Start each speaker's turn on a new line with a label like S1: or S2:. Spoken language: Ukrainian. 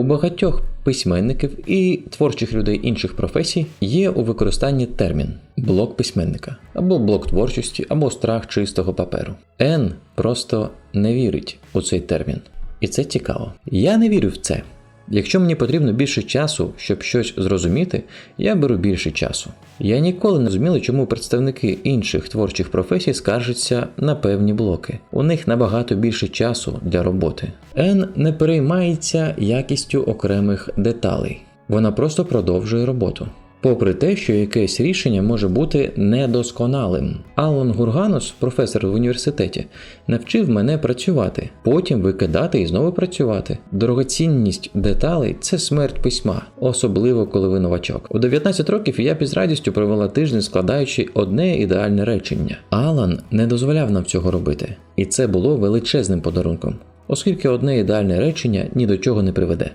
S1: У багатьох письменників і творчих людей інших професій є у використанні термін блок письменника або блок творчості, або страх чистого паперу. Н просто не вірить у цей термін. І це цікаво. Я не вірю в це. Якщо мені потрібно більше часу, щоб щось зрозуміти, я беру більше часу. Я ніколи не розуміла, чому представники інших творчих професій скаржаться на певні блоки. У них набагато більше часу для роботи. Н не переймається якістю окремих деталей. Вона просто продовжує роботу. Попри те, що якесь рішення може бути недосконалим. Алан Гурганус, професор в університеті, навчив мене працювати, потім викидати і знову працювати. Дорогоцінність деталей це смерть письма, особливо коли ви новачок. У 19 років я без радістю провела тиждень, складаючи одне ідеальне речення. Алан не дозволяв нам цього робити, і це було величезним подарунком, оскільки одне ідеальне речення ні до чого не приведе.